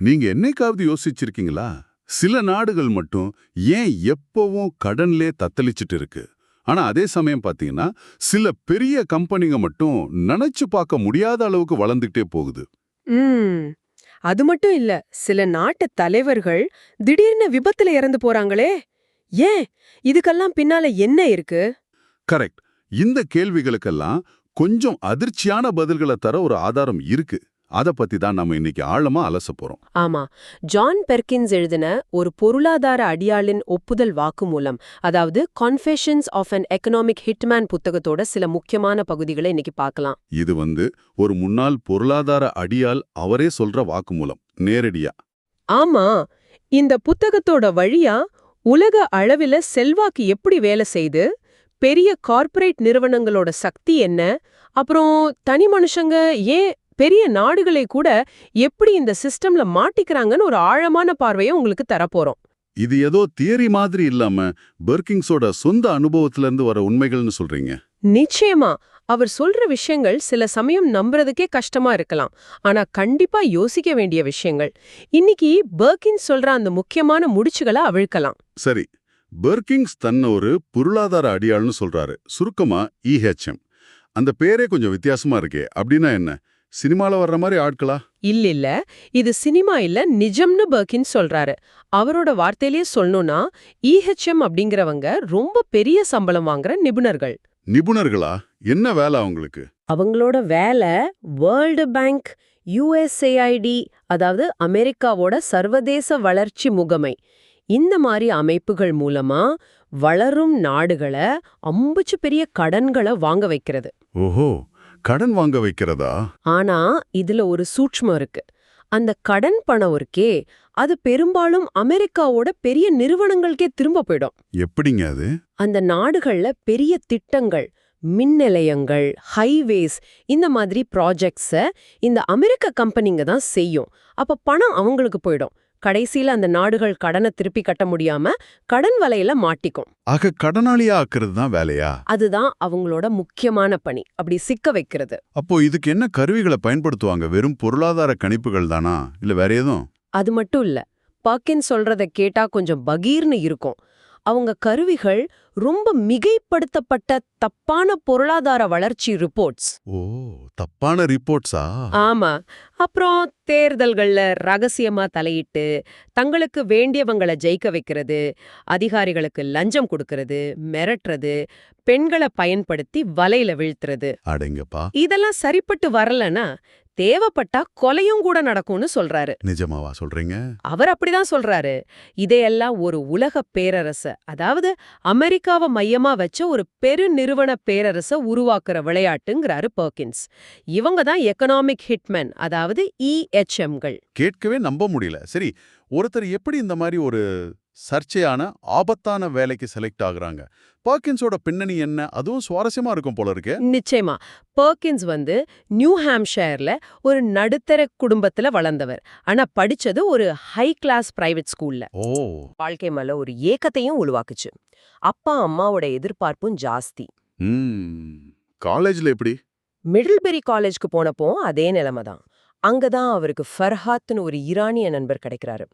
நீங்க என்னைக்காவது யோசிச்சிருக்கீங்களா? சில நாடுகள் மட்டும் ஏன் எப்பவும் கடன்லே தத்தளிச்சிட்டு இருக்கு? ஆனா அதே சமயம் பாத்தீங்கன்னா சில பெரிய கம்பெனிங்க மட்டும் நினைச்சு பார்க்க முடியாத அளவுக்கு வளர்ந்துட்டே போகுது. அது மட்டும் இல்ல சில நாட்டு தலைவர்கள் திடீர்னு விபத்துல இறந்து போறாங்களே. ஏன்? இதுக்கெல்லாம் பின்னால என்ன இருக்கு? கரெக்ட். இந்த கேள்விகளுக்கெல்லாம் கொஞ்சம் அதிர்ச்சியான பதில்களை தர ஒரு ஆதாரம் இருக்கு. அத பத்தி தான் நம்ம இன்னைக்கு ஆழமா அலச போறோம். ஆமா. ஜான் பெர்கின்ஸ் எழுதின ஒரு பொருளாதார அடியாளின் ஒப்புதல் வாக்குமூலம் அதாவது confessions of an economic hitman புத்தகத்தோட சில முக்கியமான பகுதிகளை இன்னைக்கு பார்க்கலாம். இது வந்து ஒரு முன்னாள் பொருளாதார அடியால் அவரே சொல்ற வாக்குமூலம் நேரடியா. ஆமா. இந்த புத்தகத்தோட வழியா உலக அளவில செல்வாக்கு எப்படி வேலை செய்து பெரிய கார்ப்பரேட் நிறுவனங்களோட சக்தி என்ன அப்புறம் தனி மனுஷங்க ஏன் பெரிய நாடுகளை கூட எப்படி இந்த சிஸ்டம்ல மாட்டிக்கிறாங்கன்னு ஒரு ஆழமான பார்வையை உங்களுக்கு தரப்போறோம். இது ஏதோ தியரி மாதிரி இல்லாம பெர்கிங்ஸோட சொந்த அனுபவத்துல இருந்து வர உண்மைகள்னு சொல்றீங்க. நிச்சயமா. அவர் சொல்ற விஷயங்கள் சில சமயம் நம்புறதுக்கே கஷ்டமா இருக்கலாம். ஆனா கண்டிப்பா யோசிக்க வேண்டிய விஷயங்கள். இன்னைக்கு பர்கின் சொல்ற அந்த முக்கியமான முடிச்சுகளை அவிழ்க்கலாம். சரி. பெர்கிங்ஸ் தன்னை ஒரு பொருளாதார அடியாள்னு சொல்றாரு. சுருக்கமா இஹெச்எம் அந்த பேரே கொஞ்சம் வித்தியாசமா இருக்கே. அப்படின்னா என்ன? சினிமால வர்ற மாதிரி ஆட்களா? இல்ல இல்ல இது சினிமா இல்ல நிஜம்னு பர்கின் சொல்றாரு. அவரோட வார்த்தையிலேயே சொல்லணும்னா இஹெச்எம் அப்படிங்கிறவங்க ரொம்ப பெரிய சம்பளம் வாங்குற நிபுணர்கள். நிபுணர்களா? என்ன வேலை அவங்களுக்கு? அவங்களோட வேலை வேர்ல்டு பேங்க் யுஎஸ்ஏஐடி அதாவது அமெரிக்காவோட சர்வதேச வளர்ச்சி முகமை. இந்த மாதிரி அமைப்புகள் மூலமா வளரும் நாடுகளை அம்புச்சு பெரிய கடன்களை வாங்க வைக்கிறது. ஓஹோ. கடன் வாங்க வைக்கிறதா? ஆனா இதுல ஒரு சூட்ச்மம் இருக்கு. அந்த கடன் பணம் இருக்கே அது பெரும்பாலும் அமெரிக்காவோட பெரிய நிறுவனங்களுக்கே திரும்ப போயிடும். எப்படிங்க அது? அந்த நாடுகள்ல பெரிய திட்டங்கள் மின் நிலையங்கள் ஹைவேஸ் இந்த மாதிரி ப்ராஜெக்ட்ஸ இந்த அமெரிக்க கம்பெனிங்க தான் செய்யும். அப்ப பணம் அவங்களுக்கு போயிடும். கடைசியில அந்த நாடுகள் கடனை திருப்பி கட்ட முடியாம கடன் வலையில மாட்டிக்கும். ஆக கடனாளியா ஆக்குறது தான் வேலையா? அதுதான் அவங்களோட முக்கியமான பணி. அப்படி சிக்க வைக்கிறது. அப்போ இதுக்கு என்ன கருவிகளை பயன்படுத்துவாங்க? வெறும் பொருளாதார கணிப்புகள் தானா? இல்ல வேற எதுவும்? அது மட்டும் இல்ல. பர்கின் சொல்றத கேட்டா கொஞ்சம் பகீர்னு இருக்கும். அவங்க கருவிகள் ரொம்ப மிகைப்படுத்தப்பட்ட தப்பான பொருளாதார வளர்ச்சி ரிப்போர்ட்ஸ் ஓ தப்பான ரிப்போர்ட்ஸா ஆமா. அப்புறம் தேர்தல்கள்ல ரகசியமா தலையிட்டு தங்களுக்கு வேண்டியவங்கள ஜெயிக்க வைக்கிறது அதிகாரிகளுக்கு லஞ்சம் கொடுக்கறது மிரட்டுறது பெண்களை பயன்படுத்தி வலையில வீழ்த்துறது. அடேங்கப்பா. இதெல்லாம் சரிப்பட்டு வரலனா தேவைப்பட்டா கொலையும் கூட நடக்கும்னு சொல்றாரு. நிஜமாவா சொல்றீங்க? அவர் அப்படிதான் சொல்றாரு. இதையெல்லாம் ஒரு உலக பேரரச அதாவது அமெரிக்காவை மையமா வச்ச ஒரு பெருநிறுவன பேரரச உருவாக்குற விளையாட்டுங்கிறாரு பர்கின்ஸ் இவங்க தான் எக்கனாமிக் ஹிட்மேன் அதாவது இஎச்எம்கள் கேட்கவே நம்ப முடியல. சரி ஒருத்தர் எப்படி இந்த மாதிரி ஒரு சர்ச்சையான ஆபத்தான வேலைக்கு செலக்ட் ஆகுறாங்க. பாக்கின்ஸோட பின்னணி என்ன? அதுவும் சுவாரஸ்யமா இருக்கும் போல இருக்கே. நிச்சயமா. பர்கின்ஸ் வந்து நியூ ஹாம்ஷயர்ல ஒரு நடுத்தர குடும்பத்துல வளர்ந்தவர். ஆனா படிச்சது ஒரு ஹை கிளாஸ் பிரைவேட் ஸ்கூல்ல ஓ. வாழ்க்கை மேல ஒரு ஏக்கத்தையும் உருவாக்குச்சு. அப்பா அம்மாவோட எதிர்பார்ப்பும் ஜாஸ்தி. காலேஜ்ல எப்படி? மிடில்பெரி காலேஜ்க்கு போனப்போ அதே நிலைமை தான். அங்கதான் அவருக்கு ஃபர்ஹாத்னு ஒரு ஈரானிய நண்பர் கிடைக்கிறாரு.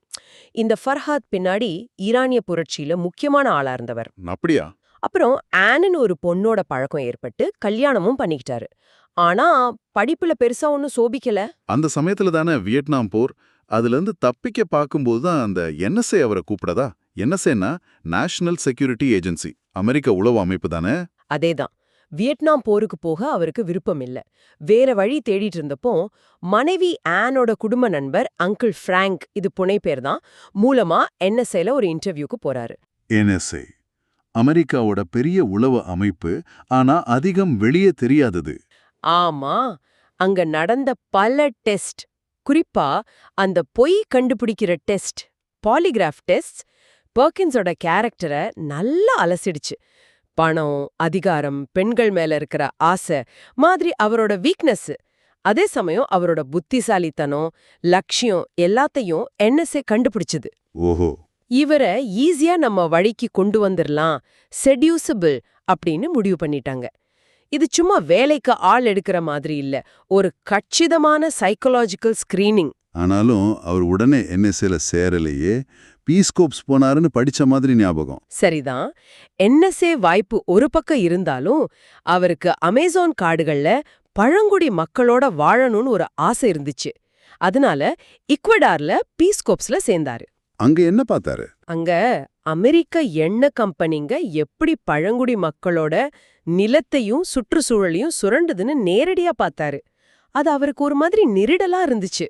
இந்த ஃபர்ஹாத் பின்னாடி ஈரானிய புரட்சியில முக்கியமான ஆளா இருந்தவர். அப்படியா? அப்புறம் ஆனன் ஒரு பொண்ணோட பழக்கம் ஏற்பட்டு கல்யாணமும் பண்ணிக்கிட்டாரு. ஆனா படிப்புல பெருசா ஒன்னும் சோபிக்கல. அந்த சமயத்துல தானே வியட்நாம் போர் அதுல இருந்து தப்பிக்க பார்க்கும்போது தான் அந்த என்எஸ்ஏ அவரை கூப்பிடதா என்எஸ்ஏனா நேஷனல் செக்யூரிட்டி ஏஜென்சி அமெரிக்க உளவு அமைப்பு தானே? அதேதான். வியட்நாம் போருக்கு போக அவருக்கு விருப்பம் இல்ல வேற வழி தேடிட்டு இருந்தப்போ மனைவி ஆனோட குடும்ப நண்பர் அங்கிள் ஃப்ராங்க் இது புனை பேர் தான் மூலமா என்எஸ்ஏல ஒரு இன்டர்வியூக்கு போறாரு. என்எஸ்ஏ அமெரிக்காவோட பெரிய உளவு அமைப்பு ஆனா அதிகம் வெளியே தெரியாதது. ஆமா அங்க நடந்த பல டெஸ்ட் குறிப்பா அந்த பொய் கண்டுபிடிக்கிற டெஸ்ட் பாலிகிராஃப் டெஸ்ட் பர்கின்ஸோட கேரக்டரை நல்லா அலசிடுச்சு. பணம் அதிகாரம் பெண்கள் மேல இருக்கிற ஆசை மாதிரி அவரோட வீக்னஸ் அதே சமயம் அவரோட புத்திசாலித்தனம் லட்சியம் எல்லாத்தையும் என்எஸ்ஏ கண்டுபிடிச்சது. ஓஹோ. இவரை ஈஸியா நம்ம வழிக்கு கொண்டு வந்துரலாம் செட்யூசபிள் அப்படின்னு முடிவு பண்ணிட்டாங்க. இது சும்மா வேலைக்கு ஆள் எடுக்கிற மாதிரி இல்ல ஒரு கச்சிதமான சைக்கலாஜிக்கல் ஸ்கிரீனிங் ஆனாலும் அவர் உடனே என்எஸ்ஏல சேரலையே பீஸ்கோப்ஸ் போனாருன்னு படிச்ச மாதிரி ஞாபகம். சரிதான். என்எஸ்ஏ வாய்ப்பு ஒரு பக்கம் இருந்தாலும் அவருக்கு அமேசான் காடுகள்ல பழங்குடி மக்களோட வாழணும்னு ஒரு ஆசை இருந்துச்சு. அதனால இக்வடார்ல பீஸ்கோப்ஸ்ல சேர்ந்தாரு. அங்க என்ன பார்த்தாரு? அங்க அமெரிக்க எண்ணெய் கம்பெனிங்க எப்படி பழங்குடி மக்களோட நிலத்தையும் சுற்றுச்சூழலையும் சுரண்டுதுன்னு நேரடியா பார்த்தாரு. அது அவருக்கு ஒரு மாதிரி நெருடலா இருந்துச்சு.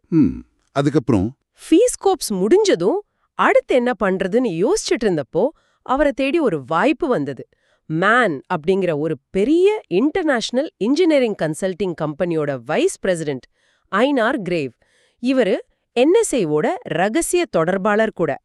அதுக்கப்புறம்? ஃபீஸ்கோப்ஸ் முடிஞ்சதும் அடுத்து என்ன பண்றதுன்னு யோசிச்சுட்டு இருந்தப்போ அவரை தேடி ஒரு வாய்ப்பு வந்தது. மேன் அப்படிங்கிற ஒரு பெரிய இன்டர்நேஷனல் இன்ஜினியரிங் கன்சல்டிங் கம்பெனியோட வைஸ் பிரசிடென்ட் ஐனார் கிரேவ். இவரு என்எஸ்ஏவோட ரகசிய தொடர்பாளர் கூட.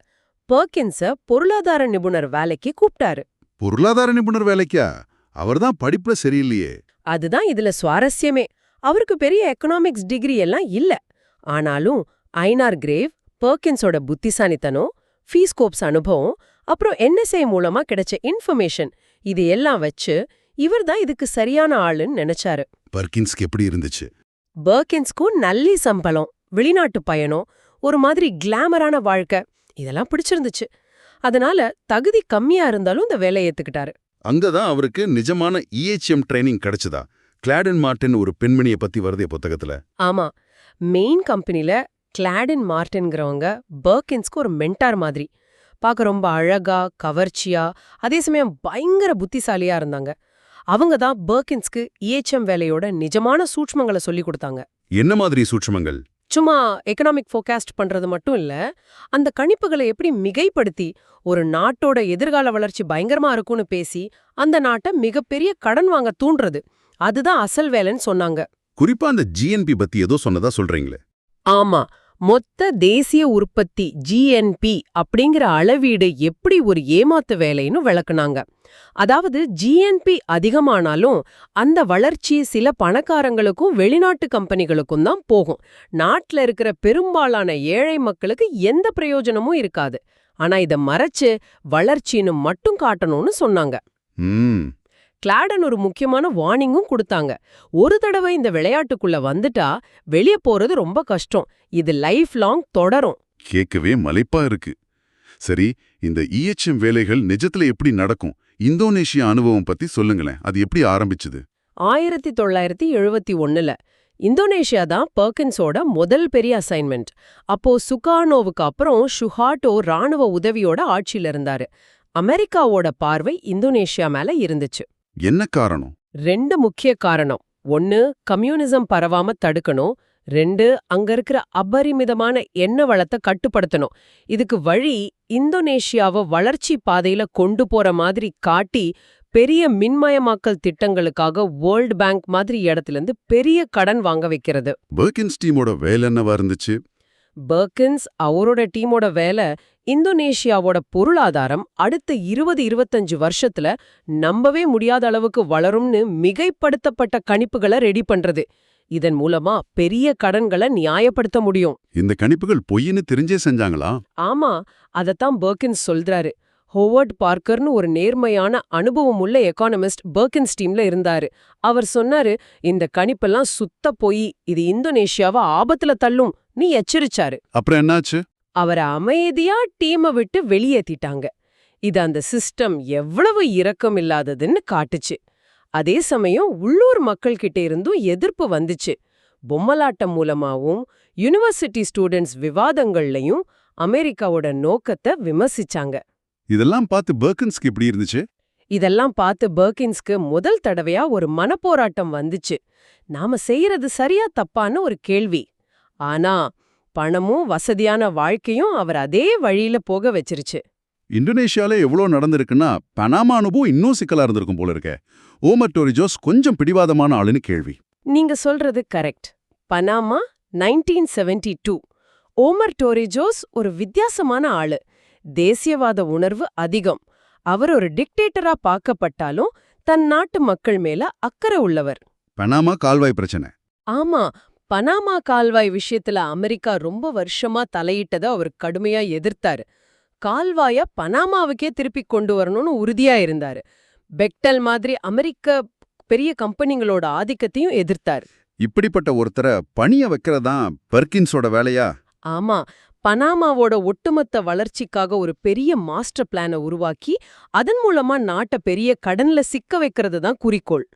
பர்கின்ஸ பொருளாதார நிபுணர் வேலைக்கு கூப்பிட்டாரு. பொருளாதார நிபுணர் வேலைக்கா? அவர்தான் படிப்புல சரியில்லையே. அதுதான் இதுல சுவாரஸ்யமே. அவருக்கு பெரிய எக்கனாமிக்ஸ் டிகிரி எல்லாம் இல்ல. ஆனாலும் ஐனார் கிரேவ் பர்கின்ஸோட புத்திசாலித்தனம் ஃபீஸ்கோப்ஸ் அனுபவம் அப்புறம் என்எஸ்ஐ மூலமா கிடைச்ச இன்ஃபர்மேஷன் இது எல்லாம் வச்சு இவர்தான் இதுக்கு சரியான ஆளுன்னு நினைச்சாரு. பர்கின்ஸ்க்கு எப்படி இருந்துச்சு? பர்கின்ஸ்க்கும் நல்லி சம்பளம் வெளிநாட்டு பயணம் ஒரு மாதிரி கிளாமரான வாழ்க்கை இதெல்லாம் பிடிச்சிருந்துச்சு. அதனால தகுதி கம்மியா இருந்தாலும் இந்த வேலையை ஏத்துக்கிட்டாரு. அங்கதான் அவருக்கு நிஜமான இஎச்எம் ட்ரைனிங் கிடைச்சதா? கிளாடன் மார்டின் ஒரு பெண்மணியை பத்தி வருதே புத்தகத்துல. ஆமா மெயின் கம்பெனில கிளாடன் மார்டின்கிறவங்க பர்கின்ஸ்க்கு ஒரு மென்டார் மாதிரி. பார்க்க ரொம்ப அழகா கவர்ச்சியா அதே சமயம் பயங்கர புத்திசாலியா இருந்தாங்க. அவங்க தான் பர்கின்ஸ்க்கு இஎச்எம் வேலையோட நிஜமான சூட்ச்மங்களை சொல்லி கொடுத்தாங்க. என்ன மாதிரி சூட்சமங்கள்? சும்மா எக்கனாமிக் ஃபோகாஸ்ட் பண்றது மட்டும் இல்ல அந்த கணிப்புகளை எப்படி மிகைப்படுத்தி ஒரு நாட்டோட எதிர்கால வளர்ச்சி பயங்கரமா இருக்கும்னு பேசி அந்த நாட்டை மிகப்பெரிய கடன் வாங்க தூண்டுறது. அதுதான் அசல் வேலைன்னு சொன்னாங்க. குறிப்பா அந்த ஜிஎன்பி பத்தி ஏதோ சொன்னதா சொல்றீங்களே. ஆமா மொத்த தேசிய உற்பத்தி ஜிஎன்பி அப்படிங்கிற அளவீடு எப்படி ஒரு ஏமாத்து வேலைன்னு விளக்குனாங்க. அதாவது ஜிஎன்பி அதிகமானாலும் அந்த வளர்ச்சி சில பணக்காரங்களுக்கும் வெளிநாட்டு கம்பெனிகளுக்கும் தான் போகும். நாட்டுல இருக்கிற பெரும்பாலான ஏழை மக்களுக்கு எந்த பிரயோஜனமும் இருக்காது. ஆனா இத மறைச்சு வளர்ச்சின்னு மட்டும் காட்டணும்னு சொன்னாங்க. ம். கிளாடன் ஒரு முக்கியமான வார்னிங்கும் கொடுத்தாங்க. ஒரு தடவை இந்த விளையாட்டுக்குள்ள வந்துட்டா வெளிய போறது ரொம்ப கஷ்டம். இது லைஃப் லாங் தொடரும். கேட்கவே மலைப்பா இருக்கு. சரி இந்த இஎச்எம் வேலைகள் நிஜத்துல எப்படி நடக்கும்? இந்தோனேஷியா அனுபவம் பத்தி சொல்லுங்களேன். அது எப்படி ஆரம்பிச்சது? ஆயிரத்தி தொள்ளாயிரத்தி எழுபத்தி ஒண்ணுல இந்தோனேஷியா தான் பர்கின்ஸோட முதல் பெரிய அசைன்மெண்ட். அப்போ சுகானோவுக்கு அப்புறம் ஷுஹாட்டோ ராணுவ உதவியோட ஆட்சியில இருந்தாரு. அமெரிக்காவோட பார்வை இந்தோனேஷியா மேல இருந்துச்சு. என்ன காரணம்? ரெண்டு முக்கிய காரணம். ஒன்னு கம்யூனிசம் பரவாம தடுக்கணும். ரெண்டு அங்க இருக்கிற அபரிமிதமான எண்ணெய் வளத்தை கட்டுப்படுத்தணும். இதுக்கு வழி இந்தோனேஷியாவை வளர்ச்சி பாதையில கொண்டு போற மாதிரி காட்டி பெரிய மின்மயமாக்கல் திட்டங்களுக்காக வேர்ல்ட் பேங்க் மாதிரி இடத்துலேருந்து பெரிய கடன் வாங்க வைக்கிறது. பர்கின்ஸ் டீமோட வேலை என்னவா இருந்துச்சு? பர்கின்ஸ் அவரோட டீமோட வேலை இந்தோனேஷியாவோட பொருளாதாரம் அடுத்த இருபது இருபத்தஞ்சு வருஷத்துல நம்பவே முடியாத அளவுக்கு வளரும்னு மிகைப்படுத்தப்பட்ட கணிப்புகளை ரெடி பண்றது. இதன் மூலமா பெரிய கடன்களை நியாயப்படுத்த முடியும். இந்த கணிப்புகள் பொய்ன்னு தெரிஞ்சே செஞ்சாங்களா? ஆமா அதத்தான் பர்கின்ஸ் சொல்றாரு. ஹோவர்ட் பார்க்கர்னு ஒரு நேர்மையான அனுபவம் உள்ள எக்கானமிஸ்ட் பர்கின்ஸ் டீம்ல இருந்தாரு. அவர் சொன்னாரு இந்த கணிப்பெல்லாம் சுத்த பொய். இது இந்தோனேஷியாவை ஆபத்துல தள்ளும். நீ எச்சரிச்சாரு. அப்புறம் என்னாச்சு? அவரை அமைதியா டீமை விட்டு வெளியேத்திட்டாங்க. இது அந்த சிஸ்டம் எவ்வளவு இரக்கம் இல்லாததுன்னு காட்டுச்சு. அதே சமயம் உள்ளூர் மக்கள் கிட்ட இருந்தும் எதிர்ப்பு வந்துச்சு. பொம்மலாட்டம் மூலமாவும் யுனிவர்சிட்டி ஸ்டூடெண்ட்ஸ் விவாதங்கள்லயும் அமெரிக்காவோட நோக்கத்தை விமர்சிச்சாங்க. இதெல்லாம் பார்த்து பர்கின்ஸ்க்கு எப்படி இருந்துச்சு? இதெல்லாம் பார்த்து பர்கின்ஸ்க்கு முதல் தடவையா ஒரு மனப்போராட்டம் வந்துச்சு. நாம செய்யறது சரியா தப்பான்னு ஒரு கேள்வி. ஆனா பணமும் வசதியான வாழ்க்கையும் அவர் அதே வழியில போக வச்சிருச்சு. இந்தோனேஷியால எவ்வளவு நடந்திருக்குன்னா பனாமா அனுபவம் இன்னும் சிக்கலா இருந்திருக்கும் போல இருக்கே. ஓமர் டோரிஜோஸ் கொஞ்சம் பிடிவாதமான ஆளுன்னு கேள்வி. நீங்க சொல்றது correct. Panama nineteen seventy two Omar Torrijos ஒரு வித்தியாசமான ஆளு. தேசியவாத உணர்வு அதிகம். அவர் ஒரு டிக்டேட்டரா பார்க்கப்பட்டாலும் தன் நாட்டு மக்கள் மேல அக்கறை உள்ளவர். பனாமா கால்வாய் பிரச்சனை. ஆமா பனாமா கால்வாய் விஷயத்துல அமெரிக்கா ரொம்ப வருஷமா தலையிட்டத அவர் கடுமையா எதிர்த்தாரு. கால்வாய பனாமாவுக்கே திருப்பி கொண்டு வரணும்னு உறுதியா இருந்தாரு. பெக்டல் மாதிரி அமெரிக்க பெரிய கம்பெனிங்களோட ஆதிக்கத்தையும் எதிர்த்தாரு. இப்படிப்பட்ட ஒருத்தரை பணிய வைக்கிறதான் பர்கின்ஸோட வேலையா? ஆமா பனாமாவோட ஒட்டுமொத்த வளர்ச்சிக்காக ஒரு பெரிய மாஸ்டர் பிளானை உருவாக்கி அதன் மூலமா நாட்டை பெரிய கடன்ல சிக்க வைக்கிறது தான் குறிக்கோள்.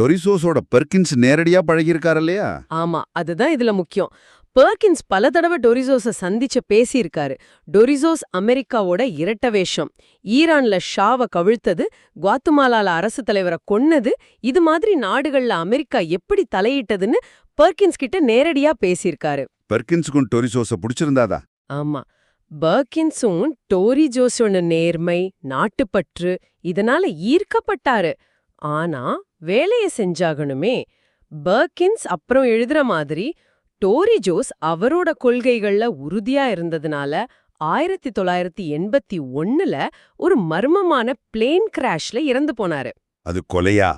டொரிசோஸோட பெர்கின்ஸ் நேரடியா பழகியிருக்காரு இல்லையா ஆமா அதுதான் இதுல முக்கியம். பெர்கின்ஸ் பல தடவை டொரிசோஸ சந்திச்சு பேசியிருக்காரு. டொரிசோஸ் அமெரிக்காவோட இரட்ட வேஷம். ஈரான்ல ஷாவை கவிழ்த்தது குவாத்துமாலால அரசு தலைவரை கொன்னது இது மாதிரி நாடுகள்ல அமெரிக்கா எப்படி தலையிட்டதுன்னு பெர்கின்ஸ் கிட்ட நேரடியா பேசியிருக்காரு. பெர்கின்ஸுக்கும் டொரிசோஸ பிடிச்சிருந்தாதா? ஆமா. பர்கின்ஸும் டோரி ஜோஸோட நேர்மை நாட்டுப்பற்று இதனால ஈர்க்கப்பட்டாரு. ஆனா வேலைய செஞ்சாகணுமே. பர்கின்ஸ் அப்புறம் எழுதுற மாதிரி டோரி ஜோஸ் அவரோட கொள்கைகள்ல உறுதியா இருந்ததுனால ஆயிரத்தி தொள்ளாயிரத்தி எண்பத்தி ஒண்ணுல ஒரு மர்மமான பிளேன் கிராஷ்ல இறந்து போனாரு. அது கொலையா?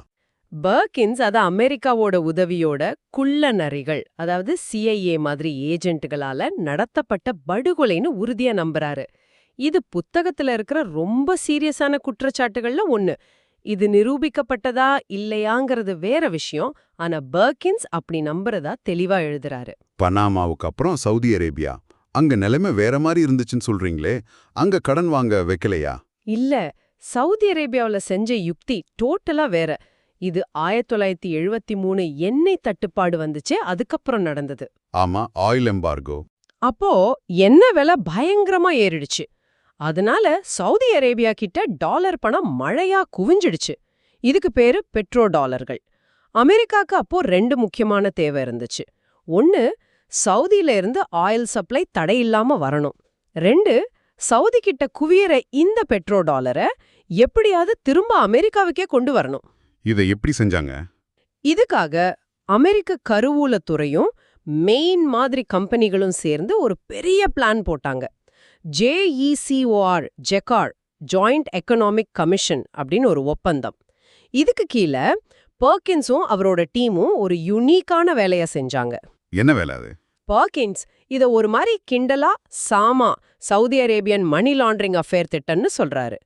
பர்கின்ஸ் அது அமெரிக்காவோட உதவியோட குள்ள நரிகள் அதாவது சிஐஏ மாதிரி ஏஜென்ட்டுகளால நடத்தப்பட்ட படுகொலைன்னு உறுதியா நம்புறாரு. இது புத்தகத்துல இருக்கிற ரொம்ப சீரியஸான குற்றச்சாட்டுகள்ல ஒண்ணு. இது நிரூபிக்கப்பட்டதா இல்லையாங்கிறது வேற விஷயம். ஆனா பர்கின்ஸ் அப்படி நம்புறதா தெளிவா எழுதுறாரு. பனாமாவுக்கு அப்புறம் சவுதி அரேபியா. அங்க நிலைமை வேற மாதிரி இருந்துச்சுன்னு சொல்றீங்களே அங்க கடன் வாங்க வைக்கலையா? இல்ல சவுதி அரேபியாவுல செஞ்ச யுக்தி டோட்டலா வேற. இது ஆயிரத்தி தொள்ளாயிரத்தி எழுபத்தி மூணு எண்ணெய் தட்டுப்பாடு வந்துச்சே அதுக்கப்புறம் நடந்தது. ஆமா ஆயில் எம்பார்கோ. அப்போ எண்ணெய் விலை பயங்கரமா ஏறிடுச்சு. அதனால சவுதி அரேபியா கிட்ட டாலர் பணம் மழையா குவிஞ்சிடுச்சு. இதுக்கு பேரு பெட்ரோ டாலர்கள். அமெரிக்காக்கு அப்போ ரெண்டு முக்கியமான தேவை இருந்துச்சு. ஒன்னு சவுதியில இருந்து ஆயில் சப்ளை தடையில்லாம வரணும். ரெண்டு சவுதி கிட்ட குவியற இந்த பெட்ரோ டாலரை எப்படியாவது திரும்ப அமெரிக்காவுக்கே கொண்டு வரணும். இதை எப்படி செஞ்சாங்க? இதுக்காக அமெரிக்க கருவூலத்துறையும் மெயின் மாதிரி கம்பெனிகளும் சேர்ந்து ஒரு பெரிய பிளான் போட்டாங்க. JECOR JECOR joint economic commission அப்படின்னு ஒரு ஒப்பந்தம். இதுக்கு கீழே பர்கின்ஸும் அவரோட டீமும் ஒரு யுனிக்கான வேலைய செஞ்சாங்க. என்ன வேலை அது? பர்கின்ஸ் இத ஒரு மாதிரி கிண்டலா SAMA Saudi Arabian money laundering affair திட்டம்னு சொல்றாரு.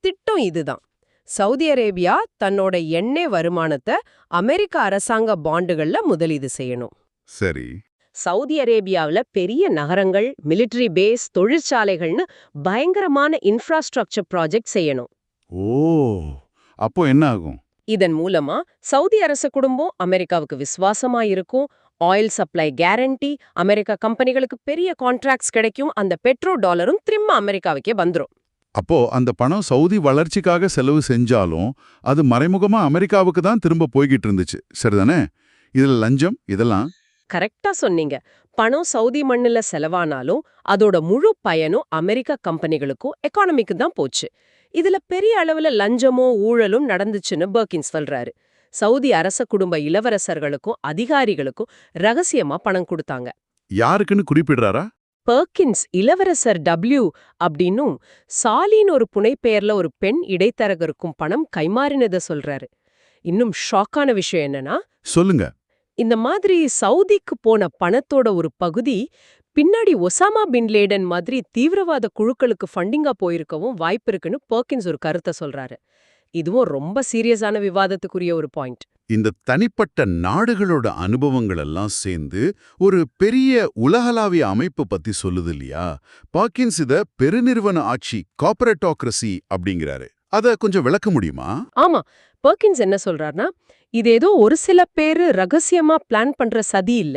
திட்டம் இதுதான். சவுதி அரேபியா தன்னோட எண்ணெய் வருமானத்தை அமெரிக்க அரசாங்க பாண்டுகள்ல முதலீடு செய்யணும். சரி. சவுதி அரேபியாவுல பெரிய நகரங்கள் மிலிட்டரி பேஸ் தொழிற்சாலைகள்னு பயங்கரமான இன்ஃப்ராஸ்ட்ரக்சர் ப்ராஜெக்ட் செய்யணும். ஓ அப்போ என்ன ஆகும்? இதன் மூலமா சவுதி அரச குடும்பம் அமெரிக்காவுக்கு விசுவாசமா இருக்கும். ஆயில் சப்ளை கேரண்டி அமெரிக்கா கம்பெனிகளுக்கு பெரிய கான்ட்ராக்ட்ஸ் கிடைக்கும். அந்த பெட்ரோ டாலரும் திரும்ப அமெரிக்காவுக்கே வந்துரும். அப்போ அந்த பணம் சவுதி வளர்ச்சிக்காக செலவு செஞ்சாலும் அது மறைமுகமா அமெரிக்காவுக்கு தான் திரும்ப போய்கிட்டு இருந்துச்சு. சரிதானே? இதுல லஞ்சம் இதெல்லாம்? கரெக்டா சொன்னீங்க. பணம் சவுதி மண்ணுல செலவானாலும் அதோட முழு பயனும் அமெரிக்க கம்பெனிகளுக்கும் எக்கானமிக்கு தான் போச்சு. இதுல பெரிய அளவுல லஞ்சமோ ஊழலும் நடந்துச்சுன்னு பர்கின்ஸ் சொல்றாரு. சவுதி அரச குடும்ப இளவரசர்களுக்கும் அதிகாரிகளுக்கும் ரகசியமா பணம் கொடுத்தாங்க. யாருக்குன்னு குறிப்பிடுறாரா? பெர்கின்ஸ் இளவரசர் டபிள்யூ அப்படின்னும் சாலின் ஒரு புனைப்பெயர்ல ஒரு பெண் இடைத்தரகருக்கும் பணம் கைமாறினத சொல்றாரு. இன்னும் ஷாக்கான விஷயம் என்னன்னா சொல்லுங்க. இந்த மாதிரி சவுதிக்கு போன பணத்தோட ஒரு பகுதி பின்னாடி ஒசாமா பின் லேடன் மாதிரி தீவிரவாத குழுக்களுக்கு ஃபண்டிங்கா போயிருக்கவும் வாய்ப்பு இருக்குன்னு பர்கின்ஸ் ஒரு கருத்தை சொல்றாரு. இதுவும் ரொம்ப சீரியஸான விவாதத்துக்குரிய ஒரு பாயிண்ட் இந்த தனிப்பட்ட நாடுகளோட அனுபவங்கள் எல்லாம் சேர்ந்து ஒரு பெரிய உலகளாவிய அமைப்பு பத்தி சொல்லுது இல்லையா? பாக்கின்ஸ் இத பெருநிறுவன ஆட்சி கார்பரேட்டோக்ரஸி அப்படிங்கிறாரு. அத கொஞ்சம் விளக்க முடியுமா? ஆமா. பெர்கின்ஸ் என்ன சொல்றாருன்னா இது ஏதோ ஒரு சில பேரு ரகசியமா பிளான் பண்ற சதி இல்ல.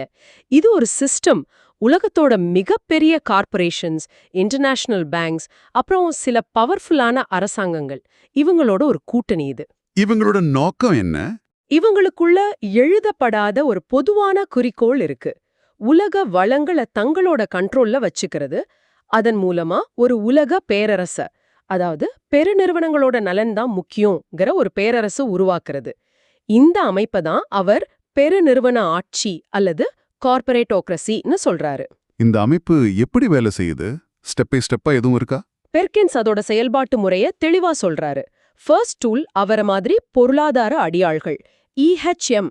இது ஒரு சிஸ்டம் உலகத்தோட மிகப்பெரிய கார்ப்பரேஷன்ஸ் இன்டர்நேஷனல் பேங்க்ஸ் அப்புறம் சில பவர்ஃபுல்லான அரசாங்கங்கள். இவங்களோட ஒரு கூட்டணி இது. இவங்களோட நோக்கம் என்ன? இவங்களுக்குள்ள எழுதப்படாத ஒரு பொதுவான குறிக்கோள் இருக்கு. உலக வளங்களை தங்களோட கண்ட்ரோல்ல வச்சுக்கிறது. அதன் மூலமா ஒரு உலக பேரரச அதாவது பெருநிறுவனங்களோட நலன் தான் முக்கியங்கிற ஒரு பேரரசு உருவாக்குறது. இந்த அமைப்பை தான் அவர் பெருநிறுவன ஆட்சி அல்லது கார்ப்பரேட்டோக்ரசின்னு சொல்றாரு. இந்த அமைப்பு எப்படி வேலை செய்யுது? ஸ்டெப் பை ஸ்டெப்பா எதுவும் இருக்கா? பெர்கின்ஸ் அதோட செயல்பாட்டு முறைய தெளிவா சொல்றாரு. ஃபர்ஸ்ட் டூல் அவர மாதிரி பொருளாதார அடியாள்கள் இஹெச்எம்.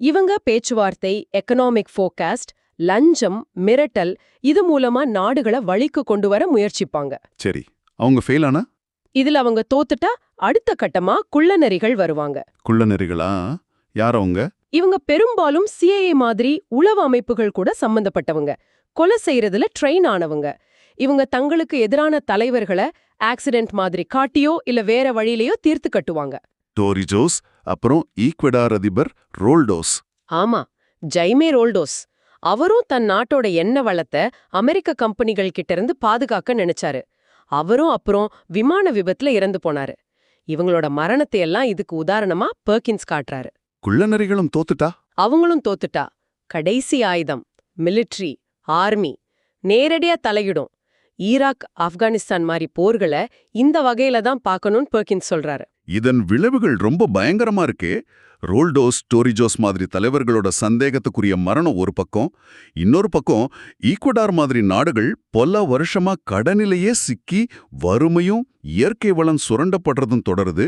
இவங்க பேச்சுவார்த்தை எக்கனாமிக் ஃபோகாஸ்ட் லஞ்சம் மிரட்டல் இது மூலமா நாடுகளை வழிக்கு கொண்டு வர முயற்சிப்பாங்க. சரி. அவங்க ஃபெயில் ஆனா? இதுல அவங்க தோத்துட்டா அடுத்த கட்டமா குள்ளநெறிகள் வருவாங்க. குள்ள நெறிகளா யார் அவங்க? இவங்க பெரும்பாலும் சிஐஏ மாதிரி உளவு அமைப்புகள் கூட சம்பந்தப்பட்டவங்க. கொலை செய்யறதுல ட்ரெயின் ஆனவங்க. இவங்க தங்களுக்கு எதிரான தலைவர்களை ஆக்சிடென்ட் மாதிரி காட்டியோ இல்ல வேற வழியிலயோ தீர்த்து கட்டுவாங்க. டோரிஜோஸ் அப்புறம் ஈக்வெடார் அதிபர் ரோல்டோஸ். ஆமா ஜைமே ரோல்டோஸ். அவரும் தன் நாட்டோட எண்ணெய் வளத்தை அமெரிக்க கம்பெனிகள் கிட்ட இருந்து பாதுகாக்க நினைச்சாரு. அவரும் அப்புறம் விமான விபத்துல இறந்து போனாரு. இவங்களோட மரணத்தை எல்லாம் இதுக்கு உதாரணமா பெர்கின்ஸ் காட்டுறாரு. குள்ளநரிகளும் தோத்துட்டா? அவங்களும் தோத்துட்டா. கடைசி ஆயுதம் மிலிட்ரி ஆர்மி நேரடியா தலையிடும். ஈராக் ஆப்கானிஸ்தான் மாதிரி போர்களை இந்த வகையில தான் பார்க்கணும்னு பெர்கின்ஸ் சொல்றாரு. இதன் விளைவுகள் ரொம்ப பயங்கரமா இருக்கே. ரோல்டோஸ் டோரிஜோஸ் மாதிரி தலைவர்களோட சந்தேகத்துக்குரிய மரணம் ஒரு பக்கம் இன்னொரு பக்கம் ஈக்குவடார் மாதிரி நாடுகள் பல வருஷமா கடனிலேயே சிக்கி வறுமையும் இயற்கை வளம் சுரண்டப்படுறதும் தொடருது.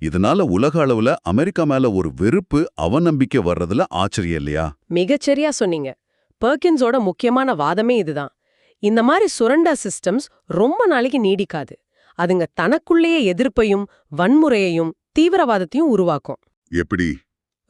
இதனால உலக அளவுல அமெரிக்கா மேல ஒரு வெறுப்பு அவநம்பிக்கை வர்றதுல ஆச்சரியம் இல்லையா? மிகச்சரியா சொன்னீங்க. பர்கின்ஸோட முக்கியமான வாதமே இதுதான். இந்த மாதிரி சுரண்டா சிஸ்டம்ஸ் ரொம்ப நாளைக்கு நீடிக்காது. அதுங்க தனக்குள்ளேயே எதிர்ப்பையும் வன்முறையையும் தீவிரவாதத்தையும் உருவாக்கும். எப்படி?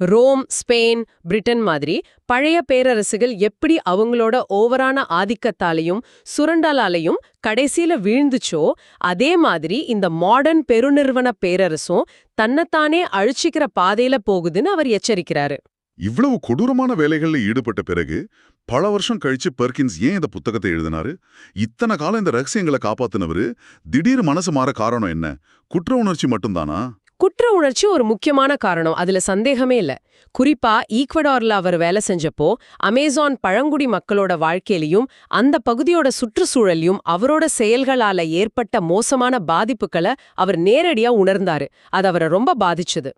ரோம் ஸ்பெயின் பிரிட்டன் மாதிரி பழைய பேரரசுகள் எப்படி அவங்களோட ஓவரான ஆதிக்கத்தாலையும் சுரண்டலாலையும் கடைசியில வீழ்ந்துச்சோ அதே மாதிரி இந்த மாடர்ன் பெருநிறுவன பேரரசும் தன்னைத்தானே அழிச்சிக்கிற பாதையில போகுதுன்னு அவர் எச்சரிக்கிறாரு. இவ்வளவு கொடூரமான வேலைகள்ல ஈடுபட்ட பிறகு பல வருஷம் கழிச்சு பெர்கின்ஸ் ஏன் இந்த புத்தகத்தை எழுதினாரு? இத்தனை காலம் இந்த ரகசியங்களை காப்பாத்தினவரு திடீர் மனசு மாற காரணம் என்ன? குற்ற உணர்ச்சி மட்டும்தானா? குற்ற உணர்ச்சி ஒரு முக்கியமான காரணம். அதுல சந்தேகமே இல்ல. குறிப்பா ஈக்வடார்ல அவர் வேலை செஞ்சப்போ அமேசான் பழங்குடி மக்களோட வாழ்க்கையிலையும் அந்த பகுதியோட சுற்றுச்சூழலையும் அவரோட செயல்களால ஏற்பட்ட மோசமான பாதிப்புகளை அவர் நேரடியா உணர்ந்தாரு. அது அவரை ரொம்ப பாதிச்சது.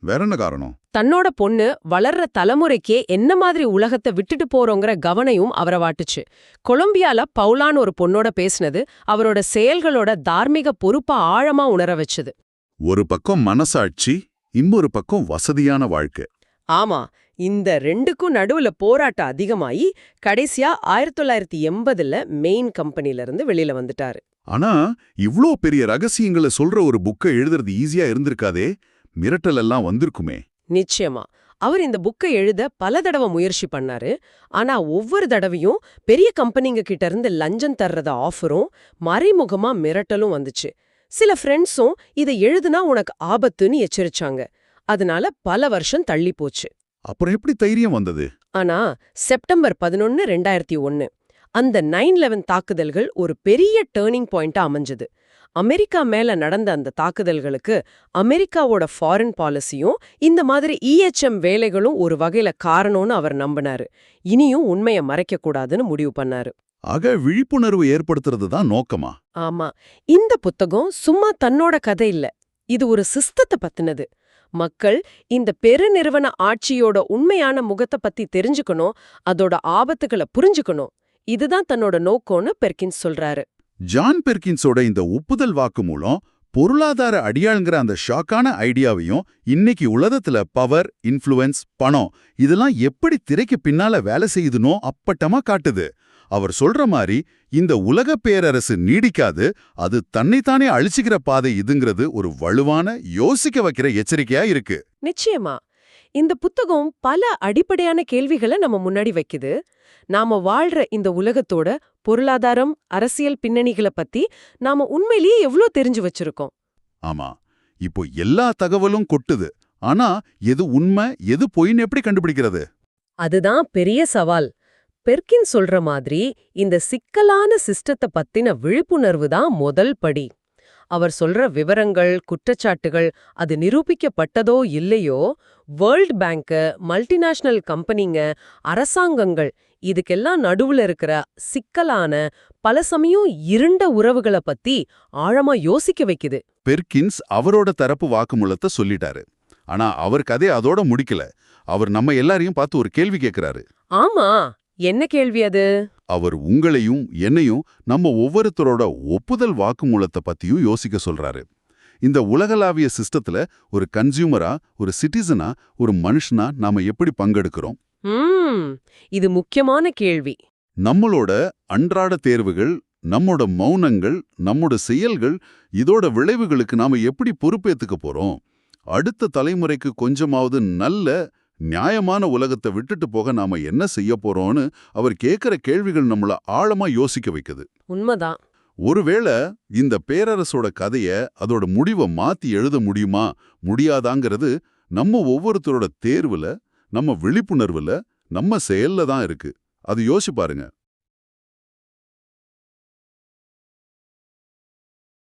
வேற என்ன காரணம்? தன்னோட பொண்ணு வளர்ற தலைமுறைக்கே என்ன மாதிரி உலகத்தை விட்டுட்டு போறோங்கிற கவனையும் அவரை வாட்டுச்சு. கொலம்பியால பவுலான்னு ஒரு பொண்ணோட பேசினது அவரோட செயல்களோட தார்மீக பொறுப்பா ஆழமா உணர வச்சுது. ஒரு பக்கம் மனசாட்சி இன்னொரு பக்கம் வசதியான வாழ்க்கை. ஆமா இந்த ரெண்டுக்கும் நடுவுல போராட்டம் அதிகமாயி கடைசியா ஆயிரத்தி தொள்ளாயிரத்தி எண்பதுல மெயின் கம்பெனில இருந்து வெளியில வந்துட்டாரு. ஆனா இவ்ளோ பெரிய ரகசியங்களை சொல்ற ஒரு புக்கை எழுதுறது ஈஸியா இருந்திருக்காதே மிரட்டல் எல்லாம் வந்திருக்குமே. நிச்சயமா. அவர் இந்த புக்கை எழுத பல தடவை முயற்சி பண்ணாரு. ஆனா ஒவ்வொரு தடவையும் பெரிய கம்பெனிங்க கிட்ட இருந்து லஞ்சம் தர்றத ஆஃபரும் மறைமுகமா மிரட்டலும் வந்துச்சு. சில ஃப்ரெண்ட்ஸும் இதை எழுதுனா உனக்கு ஆபத்துன்னு எச்சரிச்சாங்க. அதனால பல வருஷம் தள்ளி போச்சு. அப்புறம் எப்படி தைரியம் வந்தது? ஆனா செப்டம்பர் பதினொன்னு ரெண்டாயிரத்தி ஒன்னு. அந்த நைன் லெவன் தாக்குதல்கள் ஒரு பெரிய டேர்னிங் பாயிண்டா அமைஞ்சது. அமெரிக்கா மேல நடந்த அந்த தாக்குதல்களுக்கு அமெரிக்காவோட ஃபாரின் பாலிசியும் இந்த மாதிரி இஎச்எம் வேலைகளும் ஒரு வகையில காரணம்னு அவர் நம்பினாரு. இனியும் உண்மையை மறைக்க கூடாதுன்னு முடிவு பண்ணாரு. ஆக விழிப்புணர்வு ஏற்படுத்துறது தான் நோக்கமா? ஆமா. இந்த புத்தகம் சும்மா தன்னோட கதை இல்ல. இது ஒரு சிஸ்டத்தை பத்தினது. மக்கள் இந்த பெருநிறுவன ஆட்சியோட உண்மையான முகத்தை பத்தி தெரிஞ்சுக்கணும் அதோட ஆபத்துகளை புரிஞ்சுக்கணும். இதுதான் தன்னோட நோக்கம்னு பெர்கின்ஸ் சொல்றாரு. ஜான் பெர்கின்ஸோட இந்த ஒப்புதல் வாக்கு மூலம் பொருளாதார அடியாளுங்கிற அந்த ஷாக்கான ஐடியாவையும் இன்னைக்கு உலகத்துல பவர் இன்ஃப்ளூயன்ஸ் பணம் இதெல்லாம் எப்படி திரைக்கு பின்னால வேலை செய்யுதுனோ அப்பட்டமா காட்டுது. அவர் சொல்ற மாதிரி இந்த உலக பேரரசு நீடிக்காது அது தன்னைத்தானே அழிச்சுக்கிற பாதை இதுங்கிறது ஒரு வலுவான யோசிக்க வைக்கிற எச்சரிக்கையா இருக்கு. நிச்சயமா. இந்த புத்தகம் பல அடிப்படையான கேள்விகளை நம்ம முன்னாடி வைக்குது. நாம வாழ்ற இந்த உலகத்தோட பொருளாதாரம் அரசியல் பின்னணிகளை பத்தி நாம உண்மையிலேயே எவ்ளோ தெரிஞ்சு வச்சிருக்கோம். ஆமா. இப்போ எல்லா தகவலும் கொட்டுது. ஆனா எது உண்மை எது பொய்ன்னு எப்படி கண்டுபிடிக்கிறது? அதுதான் பெரிய சவால். பெர்கின் சொல்ற மாதிரி இந்த சிக்கலான சிஸ்டத்தை பத்தின விழிப்புணர்வு தான் முதல் படி. அவர் சொல்ற விவரங்கள் குற்றச்சாட்டுகள் அது நிரூபிக்கப்பட்டதோ இல்லையோ வேர்ல்ட் பேங்க் மல்டிநேஷனல் கம்பெனிங்க அரசாங்கங்கள் இதுக்கெல்லாம் நடுவுல இருக்கிற சிக்கலான பல சமயம் இருண்ட உறவுகளை பத்தி ஆழமா யோசிக்க வைக்குது. பெர்கின்ஸ் அவரோட தரப்பு வாக்குமூலத்தை சொல்லிட்டாரு. ஆனா அவர் கதை அதோட முடிக்கல. அவர் நம்ம எல்லாரையும் பார்த்து ஒரு கேள்வி கேட்கிறாரு ஆமா என்ன கேள்வி அது? அவர் உங்களையும் என்னையும் நம்ம ஒவ்வொருத்தரோட ஒப்புதல் வாக்குமூலத்தை பத்தியும் யோசிக்க சொல்றாரு. இந்த உலகளாவிய சிஸ்டத்துல ஒரு கன்சியூமரா ஒரு சிட்டிசனா ஒரு மனுஷனா நாம எப்படி பங்கெடுக்கிறோம்? ம் இது முக்கியமான கேள்வி. நம்மளோட அன்றாட தேர்வுகள் நம்மோட மௌனங்கள் நம்மோட செயல்கள் இதோட விளைவுகளுக்கு நாம எப்படி பொறுப்பேத்துக்க போறோம்? அடுத்த தலைமுறைக்கு கொஞ்சமாவது நல்ல நியாயமான உலகத்தை விட்டுட்டு போக நாம என்ன செய்ய போறோம்னு அவர் கேட்கிற கேள்விகள் நம்மள ஆழமா யோசிக்க வைக்குது. உண்மைதான். ஒருவேளை இந்த பேரரசோட கதைய அதோட முடிவை மாத்தி எழுத முடியுமா? முடியாதாங்கிறது நம்ம ஒவ்வொருத்தரோட தேர்வுல நம்ம விழிப்புணர்வுல நம்ம செயல்ல தான் இருக்கு. அது யோசிச்சு பாருங்க.